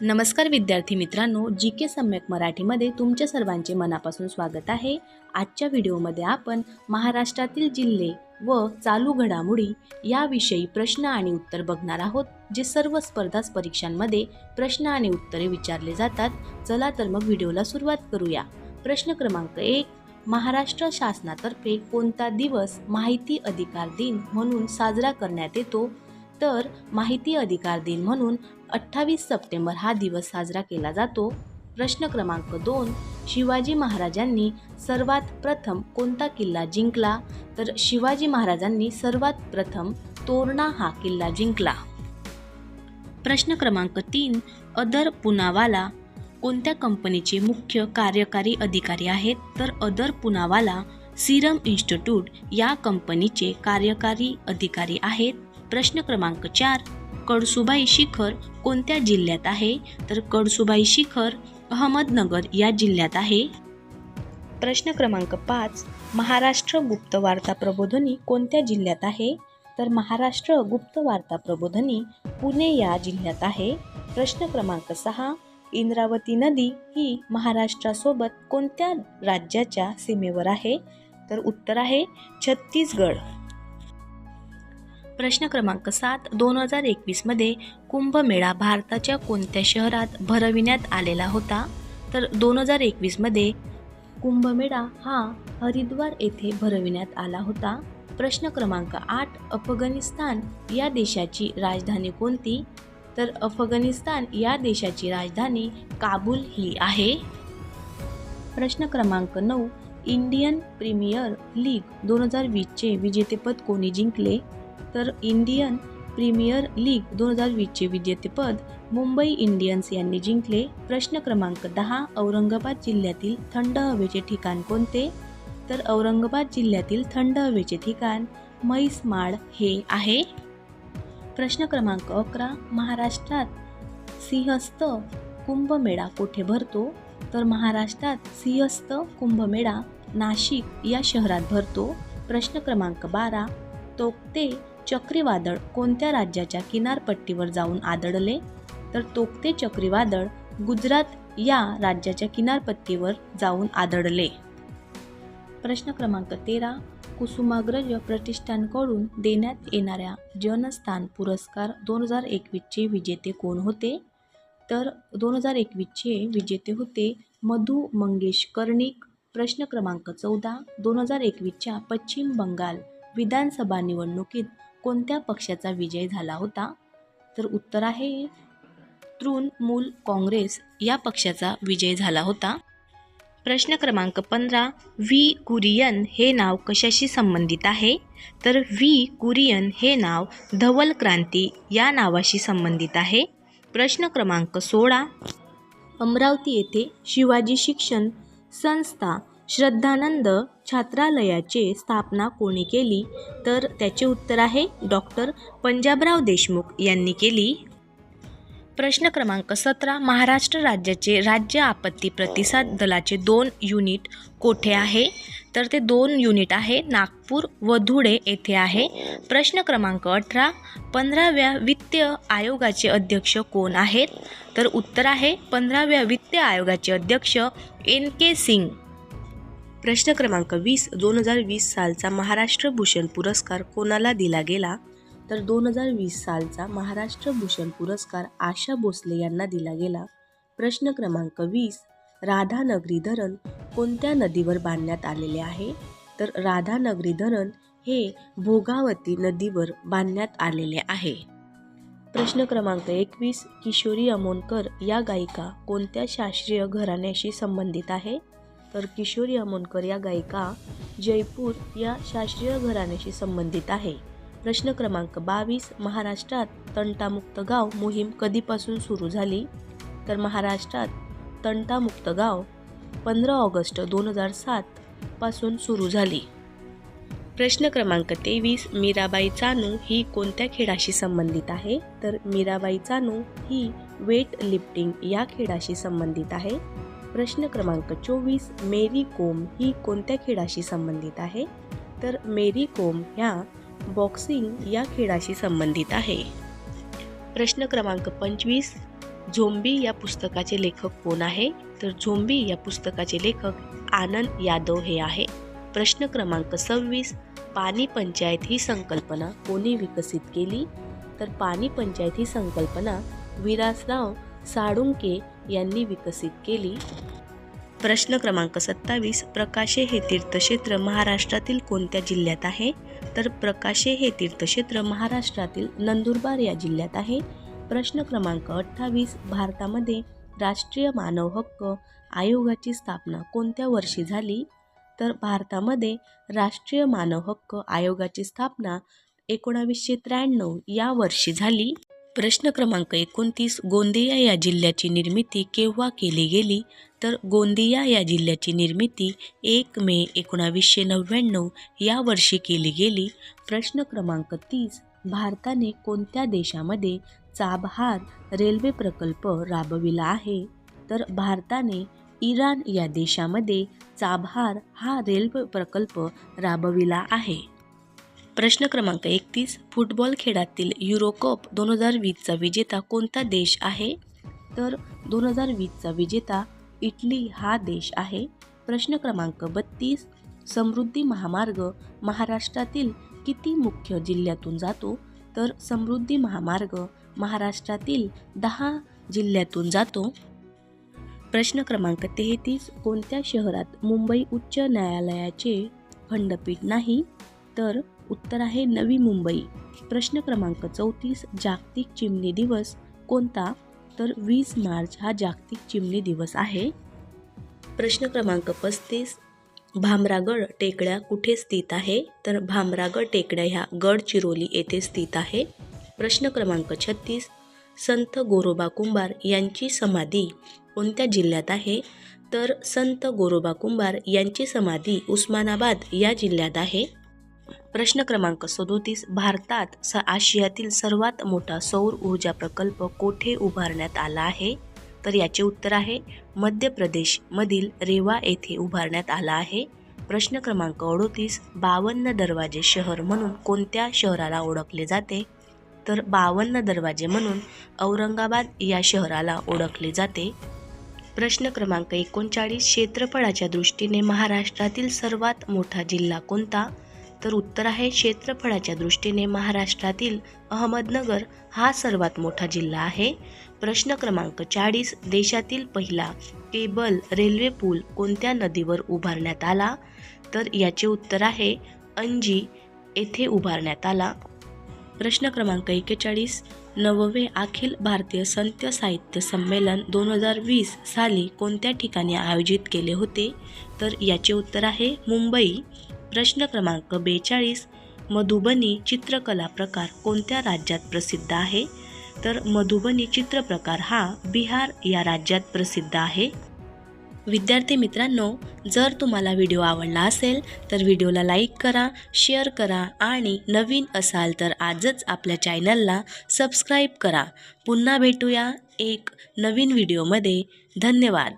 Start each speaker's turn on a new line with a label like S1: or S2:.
S1: नमस्कार विद्यार्थी मित्रांनो जी के सम्यक मराठीमध्ये तुमच्या सर्वांचे मनापासून स्वागत आहे. आजच्या व्हिडिओमध्ये आपण महाराष्ट्रातील जिल्हे व चालू घडामोडी याविषयी प्रश्न आणि उत्तर बघणार आहोत जे सर्व स्पर्धा परीक्षांमध्ये प्रश्न आणि उत्तरे विचारले जातात. चला तर मग व्हिडिओला सुरुवात करूया. प्रश्न क्रमांक एक महाराष्ट्र शासनातर्फे कोणता दिवस माहिती अधिकार दिन म्हणून साजरा करण्यात येतो? तर माहिती अधिकार दिन म्हणून अठ्ठावीस सप्टेंबर हा दिवस साजरा केला जातो. प्रश्न क्रमांक दोन शिवाजी महाराजांनी सर्वात प्रथम कोणता किल्ला जिंकला? तर शिवाजी महाराजांनी सर्वात प्रथम तोरणा हा किल्ला जिंकला. प्रश्न क्रमांक तीन अदर पुनावाला कोणत्या कंपनीचे मुख्य कार्यकारी अधिकारी आहेत? तर अदर पुनावाला सिरम इन्स्टिट्यूट या कंपनीचे कार्यकारी अधिकारी आहेत. प्रश्न क्रमांक चार कडसुबाई शिखर कोणत्या जिल्ह्यात आहे? तर कडसुबाई शिखर अहमदनगर या जिल्ह्यात आहे. प्रश्न क्रमांक पाच महाराष्ट्र गुप्त वार्ता प्रबोधनी कोणत्या जिल्ह्यात आहे? तर महाराष्ट्र गुप्त वार्ता प्रबोधनी पुणे या जिल्ह्यात आहे. प्रश्न क्रमांक सहा इंद्रावती नदी ही महाराष्ट्रासोबत कोणत्या राज्याच्या सीमेवर आहे? तर उत्तर आहे छत्तीसगड. प्रश्न क्रमांक सात दोन हजार एकवीसमध्ये कुंभमेळा भारताच्या कोणत्या शहरात भरविण्यात आलेला होता? तर दोन हजार एकवीसमध्ये कुंभमेळा हा हरिद्वार येथे भरविण्यात आला होता. प्रश्न क्रमांक आठ अफगाणिस्तान या देशाची राजधानी कोणती? तर अफगाणिस्तान या देशाची राजधानी काबूल ही आहे. प्रश्न क्रमांक नऊ इंडियन प्रीमियर लीग दोन हजार वीसचे विजेतेपद कोणी जिंकले? तर इंडियन प्रीमियर लीग दोन हजार वीसचे विजेतेपद मुंबई इंडियन्स यांनी जिंकले. प्रश्न क्रमांक दहा औरंगाबाद जिल्ह्यातील थंड हवेचे ठिकाण कोणते? तर औरंगाबाद जिल्ह्यातील थंड हवेचे ठिकाण म्हैसमाळ हे आहे. प्रश्न क्रमांक अकरा महाराष्ट्रात सिंहस्थ कुंभमेळा कोठे भरतो? तर महाराष्ट्रात सिंहस्थ कुंभमेळा नाशिक या शहरात भरतो. प्रश्न क्रमांक बारा तोक्ते चक्रीवादळ कोणत्या राज्याच्या किनारपट्टीवर जाऊन आदळले? तर तोक्ते चक्रीवादळ गुजरात या राज्याच्या किनारपट्टीवर जाऊन आदळले. प्रश्न क्रमांक तेरा. कुसुमाग्रज प्रतिष्ठानकडून देण्यात येणाऱ्या जनस्थान पुरस्कार दोन हजार एकवीसचे विजेते कोण होते? तर दोन हजार एकवीसचे विजेते होते मधु मंगेश कर्णिक. प्रश्न क्रमांक चौदा. दोन हजार एकवीसच्या पश्चिम बंगाल विधानसभा निवडणुकीत कोणत्या पक्षाचा विजय झाला होता? तर उत्तर आहे तृणमूल काँग्रेस या पक्षाचा विजय झाला होता. प्रश्न क्रमांक पंधरा व्ही कुरियन हे नाव कशाशी संबंधित आहे? तर व्ही कुरियन हे नाव धवल क्रांती या नावाशी संबंधित आहे. प्रश्न क्रमांक सोळा अमरावती येथे शिवाजी शिक्षण संस्था श्रद्धानंद छात्रालयाचे स्थापना कोणी केली? तर त्याचे उत्तर आहे डॉक्टर पंजाबराव देशमुख यांनी केली. प्रश्न क्रमांक सतरा महाराष्ट्र राज्याचे राज्य आपत्ती प्रतिसाद दलाचे दोन युनिट कोठे आहे? तर ते दोन युनिट आहे नागपूर व धुळे येथे आहे. प्रश्न क्रमांक अठरा पंधराव्या वित्त आयोगाचे अध्यक्ष कोण आहेत? तर उत्तर आहे पंधराव्या वित्त आयोगाचे अध्यक्ष एन के सिंग. प्रश्न क्रमांक वीस दोन हजार वीस सालचा महाराष्ट्र भूषण पुरस्कार कोणाला दिला गेला? तर दोन हजार वीस सालचा महाराष्ट्र भूषण पुरस्कार आशा भोसले यांना दिला गेला. प्रश्न क्रमांक वीस राधानगरी धरण कोणत्या नदीवर बांधण्यात आलेले आहे? तर राधानगरी धरण हे भोगावती नदीवर बांधण्यात आलेले आहे. प्रश्न क्रमांक एकवीस किशोरी अमोनकर या गायिका कोणत्या शास्त्रीय घराण्याशी संबंधित आहे? तर किशोरी अमोणकर या गायिका जयपूर या शास्त्रीय घराण्याशी संबंधित आहे. प्रश्न क्रमांक बावीस महाराष्ट्रात तंटामुक्त गाव मोहीम कधीपासून सुरू झाली? तर महाराष्ट्रात तंटामुक्त गाव पंधरा ऑगस्ट दोन हजार सात पासून सुरू झाली. प्रश्न क्रमांक तेवीस मीराबाई चानू ही कोणत्या खेळाशी संबंधित आहे? तर मीराबाई चानू ही वेट लिफ्टिंग या खेळाशी संबंधित आहे. प्रश्न क्रमांक चोवीस मेरी कोम ही कोणत्या खेळाशी संबंधित आहे? तर मेरी कोम ह्या बॉक्सिंग या खेळाशी संबंधित आहे. प्रश्न क्रमांक पंचवीस झोंबी या पुस्तकाचे लेखक कोण आहे? तर झोंबी या पुस्तकाचे लेखक आनंद यादव हे आहे. प्रश्न क्रमांक सव्वीस पाणी पंचायत ही संकल्पना कोणी विकसित केली? तर पाणी पंचायत ही संकल्पना विरासराव साळुंके यांनी विकसित केली. प्रश्न क्रमांक सत्तावीस प्रकाशे हे तीर्थक्षेत्र महाराष्ट्रातील कोणत्या जिल्ह्यात आहे? तर प्रकाशे हे तीर्थक्षेत्र महाराष्ट्रातील नंदुरबार या जिल्ह्यात आहे. प्रश्न क्रमांक अठ्ठावीस भारतामध्ये राष्ट्रीय मानव हक्क आयोगाची स्थापना कोणत्या वर्षी झाली? तर भारतामध्ये राष्ट्रीय मानव हक्क आयोगाची स्थापना एकोणावीसशे त्र्याण्णव या वर्षी झाली. प्रश्न क्रमांक एकोणतीस गोंदिया या जिल्ह्याची निर्मिती केव्हा केली गेली? तर गोंदिया या जिल्ह्याची निर्मिती एक मे एकोणावीसशे नव्याण्णव या वर्षी केली गेली. प्रश्न क्रमांक तीस भारताने कोणत्या देशामध्ये चाबहार रेल्वे प्रकल्प राबविला आहे? तर भारताने इराण या देशामध्ये चाबहार हा रेल्वे प्रकल्प राबविला आहे. प्रश्न क्रमांक एकतीस फुटबॉल खेळातील युरोकप दोन हजार वीसचा विजेता कोणता देश आहे? तर दोन हजार वीसचा विजेता इटली हा देश आहे. प्रश्न क्रमांक बत्तीस समृद्धी महामार्ग महाराष्ट्रातील किती मुख्य जिल्ह्यातून जातो? तर समृद्धी महामार्ग महाराष्ट्रातील दहा जिल्ह्यातून जातो. प्रश्न क्रमांक तेहतीस कोणत्या शहरात मुंबई उच्च न्यायालयाचे खंडपीठ नाही? तर उत्तर आहे नवी मुंबई. प्रश्न क्रमांक चौतीस जागतिक चिमणी दिवस कोणता? तर वीस मार्च हा जागतिक चिमणी दिवस आहे. प्रश्न क्रमांक पस्तीस भामरागड टेकड्या कुठे स्थित आहे? तर भामरागड टेकड्या ह्या गडचिरोली येथे स्थित आहे. प्रश्न क्रमांक छत्तीस संत गोरोबा कुंभार यांची समाधी कोणत्या जिल्ह्यात आहे? तर संत गोरोबा कुंभार यांची समाधी उस्मानाबाद या जिल्ह्यात आहे. प्रश्न क्रमांक सदोतीस भारतात स आशियातील सर्वात मोठा सौर ऊर्जा प्रकल्प कोठे उभारण्यात आला आहे? तर याचे उत्तर आहे मध्य प्रदेशमधील रेवा येथे उभारण्यात आला आहे. प्रश्न क्रमांक अडोतीस बावन्न दरवाजे शहर म्हणून कोणत्या शहराला ओळखले जाते? तर बावन्न दरवाजे म्हणून औरंगाबाद या शहराला ओळखले जाते. प्रश्न क्रमांक एकोणचाळीस क्षेत्रफळाच्या दृष्टीने महाराष्ट्रातील सर्वात मोठा जिल्हा कोणता? तर उत्तर आहे क्षेत्रफळाच्या दृष्टीने महाराष्ट्रातील अहमदनगर हा सर्वात मोठा जिल्हा आहे. प्रश्न क्रमांक चाळीस देशातील पहिला केबल रेल्वे पूल कोणत्या नदीवर उभारण्यात आला? तर याचे उत्तर आहे अंजी येथे उभारण्यात आला. प्रश्न क्रमांक एक्केचाळीस नववे अखिल भारतीय संत साहित्य संमेलन दोन हजार वीस साली कोणत्या ठिकाणी आयोजित केले होते? तर याचे उत्तर आहे मुंबई. प्रश्न क्रमांक बेचाळीस मधुबनी चित्रकला प्रकार कोणत्या राज्यात प्रसिद्ध आहे? तर मधुबनी चित्रप्रकार हा बिहार या राज्यात प्रसिद्ध आहे. विद्यार्थी मित्रांनो जर तुम्हाला व्हिडिओ आवडला असेल तर व्हिडिओला लाईक करा शेअर करा आणि नवीन असाल तर आजच आपल्या चॅनलला सबस्क्राईब करा. पुन्हा भेटूया एक नवीन व्हिडिओमध्ये. धन्यवाद.